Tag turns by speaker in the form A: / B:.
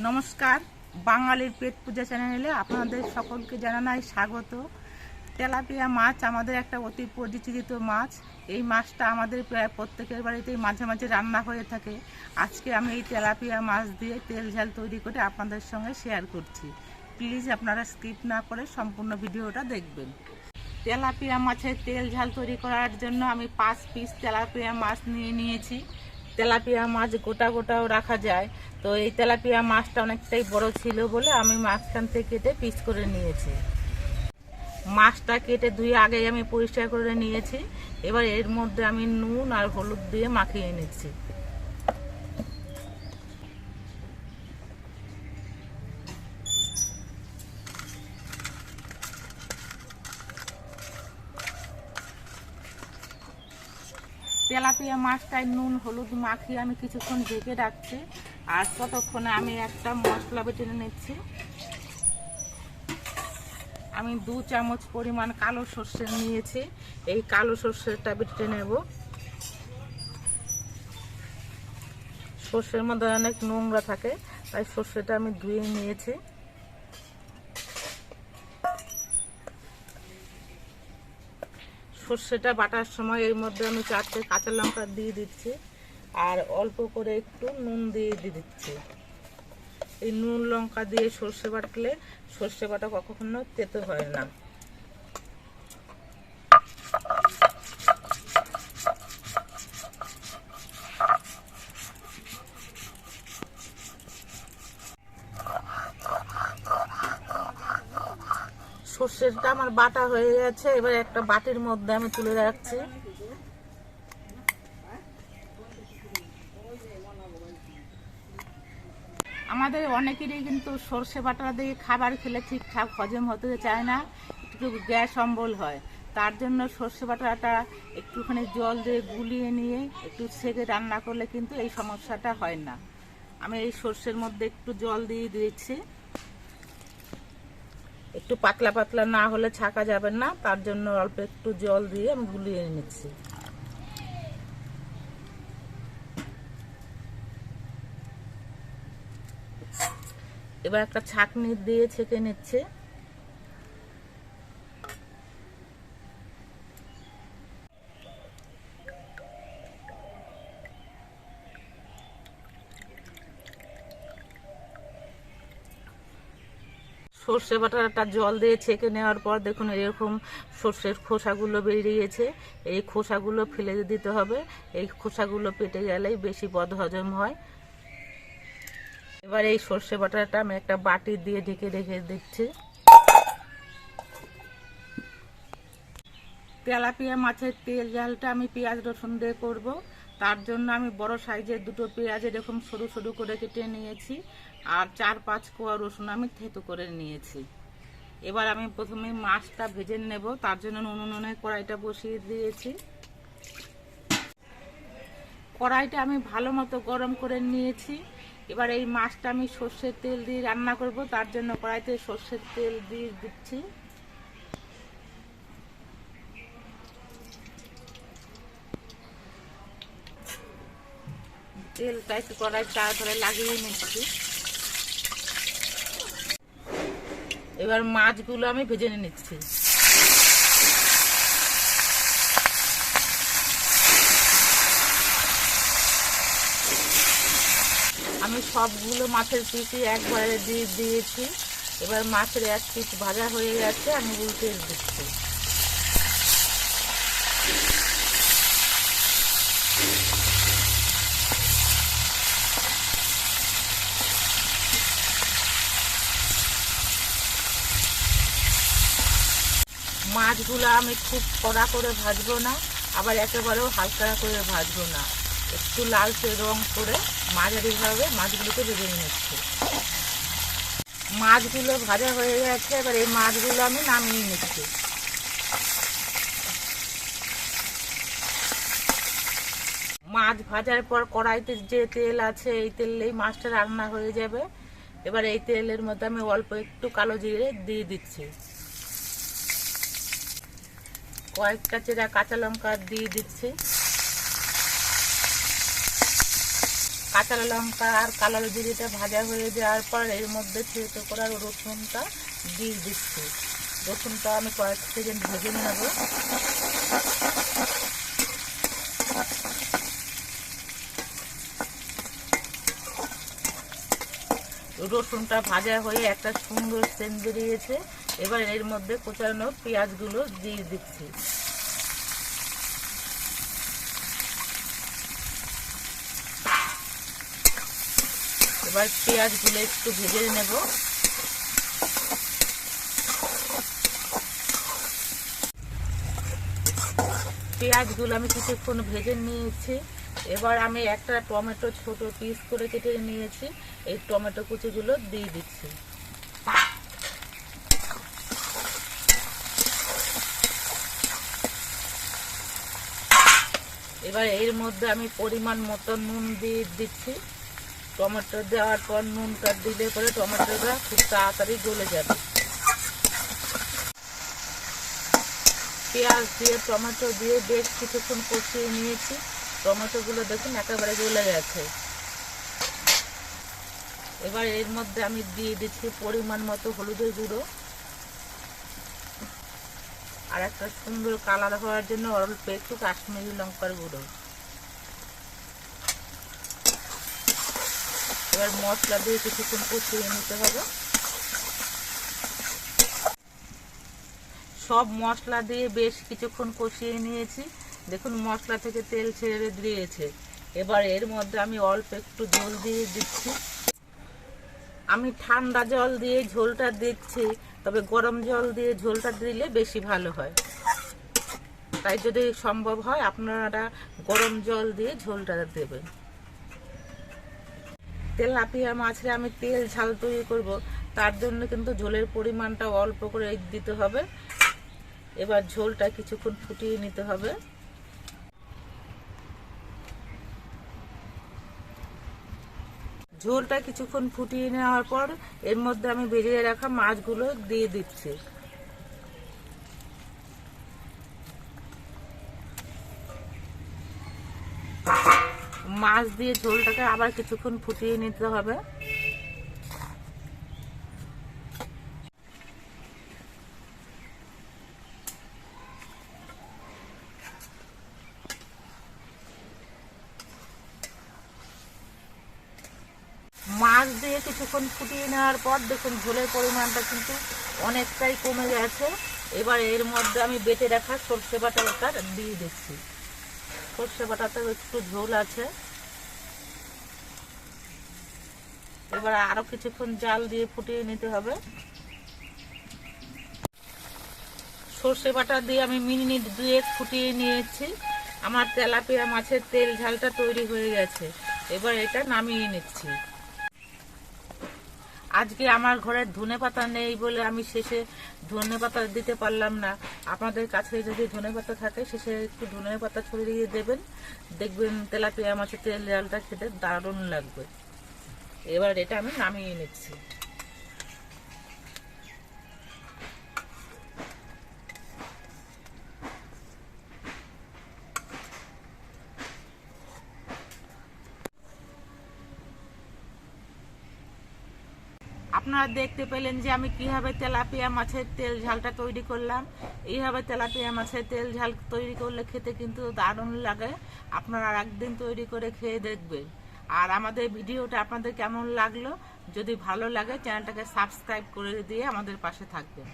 A: নমস্কার, বাঙালির পেট পূজা চ্যানেলে আপনাদের সকলকে জানানাই স্বাগত। তেলাপিয়া মাছ আমাদের একটা অতি পরিচিত মাছ। এই মাছটা আমাদের প্রায় প্রত্যেকের বাড়িতেই মাঝে মাঝে রান্না হয়ে থাকে। আজকে আমি এই তেলাপিয়া মাছ দিয়ে তেল ঝাল তৈরি করে আপনাদের সঙ্গে শেয়ার করছি। প্লিজ আপনারা স্কিপ না করে সম্পূর্ণ ভিডিওটা দেখবেন। তেলাপিয়া মাছের তেল ঝাল তৈরি করার জন্য আমি পাঁচ পিস তেলাপিয়া মাছ নিয়ে নিয়েছি। তেলাপিয়া মাছ গোটা গোটাও রাখা যায়। তো এই তেলাপিয়া মাছটা অনেকটাই বড় ছিল বলে আমি মাছখান থেকে কেটে পিস করে নিয়েছি। মাছটা কেটে ধুয়ে আগে আমি পরিষ্কার করে নিয়েছি। এবার এর মধ্যে আমি নুন আর হলুদ দিয়ে মাখিয়ে নিচ্ছি। তেলাপিয়া মাছটায় নুন, হলুদ মাখিয়ে আমি কিছুক্ষণ ঢেকে রাখছি। আর ততক্ষণে আমি একটা মশলা বেটে নিচ্ছি। আমি দু চামচ পরিমাণ কালো সর্ষে নিয়েছি। এই কালো সর্ষেটা বেটে নেব। সর্ষের মধ্যে অনেক নোংরা থাকে, তাই সর্ষেটা আমি ধুয়ে নিয়েছি। সর্ষেটা বাটার সময় এর মধ্যে আমি চারটে কাঁচা লঙ্কা দিয়ে দিচ্ছি। আর অল্প করে একটু নুন দিয়ে দিয়ে দিচ্ছি। এই নুন লঙ্কা দিয়ে সর্ষে বাটলে সর্ষে বাটা কখনো তেতো হয় না। সর্ষেটা আমার বাটা হয়ে গেছে, এবার একটা বাটির মধ্যে আমি তুলে রাখছি। আমাদের অনেকেরই কিন্তু সর্ষে বাটা দিয়ে খাবার খেলে ঠিকঠাক হজম হতে চায় না, একটু গ্যাস অম্বল হয়। তার জন্য সর্ষে বাটাটা একটুখানি জল দিয়ে গুলিয়ে নিয়ে একটু সেকে রান্না করলে কিন্তু এই সমস্যাটা হয় না। আমি এই সর্ষের মধ্যে একটু জল দিয়ে দিয়েছি। একটু পাতলা পাতলা না হলে ছাকা যাবে না, তার জন্য অল্প একটু জল দিয়ে আমি গুলিয়ে নিচ্ছি। এবার একটা ছাঁকনি দিয়ে ছেঁকে নিচ্ছে। সর্ষে বাটাটা জল দিয়ে ছেঁকে নেওয়ার পর দেখুন এরকম সর্ষের খোসাগুলো বেরিয়েছে। এই খোসাগুলো ফেলে দিতে হবে। এই খোসাগুলো পেটে গেলেই বেশি বদহজম হয়। এবার এই সর্ষে বাটাটা আমি একটা বাটি দিয়ে ঢেকে রেখে দিচ্ছি। তেলাপিয়া মাছের তেল জালটা আমি পেঁয়াজ, রসুন দিয়ে করব। তার জন্য আমি বড় সাইজের দুটো পেঁয়াজ এরকম সরু সরু করে কেটে নিয়েছি। আর চার পাঁচ কোয়া রসুন আমি থেতো করে নিয়েছি। এবার আমি প্রথমে মাছটা ভেজে নেব, তার জন্য নুন নুনে কড়াইটা বসিয়ে দিয়েছি। কড়াইটা আমি ভালো মতো গরম করে নিয়েছি। এবার এই মাছটা আমি সর্ষের তেল দিয়ে রান্না করব, তার জন্য কড়াইতে সর্ষের তেল দিয়ে দিচ্ছি। তেলটা একটু কড়াই চা লাগিয়ে নিচ্ছি। এবার মাছগুলো আমি ভেজে নিচ্ছি। আমি সবগুলো মাছের পিসই একবারে দিয়ে দিয়েছি। এবার মাছের এক পিস ভাজা হয়ে গেছে, আমি উল্টে দিচ্ছি। মাছগুলো আমি খুব কড়া করে ভাজবো না, আবার একেবারেও হালকা করে ভাজবো না। একটু লালচে রং করে মাঝারিভাবে মাছগুলোকে ভেজে নিচ্ছি। মাছগুলো ভাজা হয়ে গেছে, এবার এই মাছগুলো আমি নামিয়ে নিচ্ছি। মাছ ভাজার পর কড়াইতে যে তেল আছে, এই তেলেই মাছটা রান্না হয়ে যাবে। এবার এই তেলের মধ্যে আমি অল্প একটু কালো জিরে দিয়ে দিচ্ছি। কয়েকটা চেরা কাঁচা লঙ্কা দিয়ে দিচ্ছি। কাঁচা লঙ্কা আর কালো জিরিটা ভাজা হয়ে যাওয়ার পর এর মধ্যে থেতো করা রসুনটা দিয়ে দিচ্ছি। রসুনটা আমি কয়েক সেকেন্ড ভেজে নেব। রসুনটা ভাজা হয়ে একটা সুন্দর সেন্ট বেরিয়েছে। এবার এর মধ্যে কোচানো পেঁয়াজগুলো দিয়ে দিচ্ছি। এবার পেঁয়াজগুলো একটু ভেজে নেব। পেঁয়াজগুলো আমি কিছুক্ষণ ভেজে নিয়েছি। এবার আমি একটা টমেটো ছোট পিস করে কেটে নিয়েছি। এই টমেটো কুচিগুলো দিয়ে দিচ্ছি। এবার এর মধ্যে আমি পরিমাণ মতো নুন দিয়ে দিচ্ছি। টমেটো দেওয়ার পর নুনটা দিলে পরে টমেটোটা খুব তাড়াতাড়ি গলে যাবে। পেঁয়াজ দিয়ে, টমেটো দিয়ে বেশ কিছুক্ষণ কষিয়ে নিয়েছি। টমেটোগুলো দেখুন একেবারে গলে গেছে। এবার এর মধ্যে আমি দিয়ে দিচ্ছি পরিমাণ মতো হলুদের গুঁড়ো। আর একটা সুন্দর কালার হওয়ার জন্য অল্প একটু কাশ্মীরি লঙ্কার গুঁড়ো। এবার মশলা দিয়ে কিছুক্ষণ কষিয়ে নিতে হবে। সব মশলা দিয়ে বেশ কিছুক্ষণ কষিয়ে নিয়েছি। দেখুন, মশলা থেকে তেল ছেড়ে দিয়েছে। এবার এর মধ্যে আমি অল্প একটু জল দিয়ে দিচ্ছি। আমি ঠান্ডা জল দিয়ে ঝোলটা দিচ্ছি, তবে গরম জল দিয়ে ঝোলটা দিলে বেশি ভালো হয়। তাই যদি সম্ভব হয়, আপনারা গরম জল দিয়ে ঝোলটা দেবেন। তেলাপিয়া মাছে আমি তেল ঝাল তৈরি করব, তার জন্য কিন্তু ঝোলের পরিমাণটা অল্প করে দিতে হবে। এবার ঝোলটা কিছুক্ষণ ফুটিয়ে নিতে হবে। ঝোলটা কিছুক্ষণ ফুটিয়ে নেওয়ার পর এর মধ্যে আমি ভেজে রাখা মাছগুলো দিয়ে দিচ্ছি। মাছ দিয়ে ঝোলটাকে আবার কিছুক্ষণ ফুটিয়ে নিতে হবে মাছ দিয়ে কিছুক্ষণ ফুটিয়ে নেওয়ার পর দেখুন ঝোলের পরিমাণটা কিন্তু অনেকটাই কমে গেছে। এবার এর মধ্যে আমি বেটে রাখা সর্ষে বাটাটা দিয়ে দিচ্ছি। সর্ষে বাটাতে একটু ঝোল আছে। এবার আরও কিছুক্ষণ জাল দিয়ে ফুটিয়ে নিতে হবে। সর্ষে বাটা দিয়ে আমি মিনিট দুয়েক ফুটিয়ে নিয়েছি। আমার তেলাপিয়া মাছের তেল ঝালটা তৈরি হয়ে গেছে। এবার এটা নামিয়ে নিচ্ছি। আজকে আমার ঘরে ধনে পাতা নেই বলে আমি শেষে ধনে পাতা দিতে পারলাম না। আপনাদের কাছে যদি ধনে পাতা থাকে, শেষে একটু ধনে পাতা ছড়িয়ে দেবেন। দেখবেন তেলাপিয়া মাছের তেল ডালটা খেতে দারুণ লাগবে। এবার এটা আমি নামিয়ে নিচ্ছি। আপনারা দেখতে পেলেন যে আমি কীভাবে তেলাপিয়া মাছের তেল ঝালটা তৈরি করলাম। এইভাবে তেলাপিয়া মাছের তেল ঝাল তৈরি করলে খেতে কিন্তু দারুণ লাগে। আপনারা একদিন তৈরি করে খেয়ে দেখবেন। আর আমাদের ভিডিওটা আপনাদের কেমন লাগল? যদি ভালো লাগে, চ্যানেলটাকে সাবস্ক্রাইব করে দিয়ে আমাদের পাশে থাকবেন।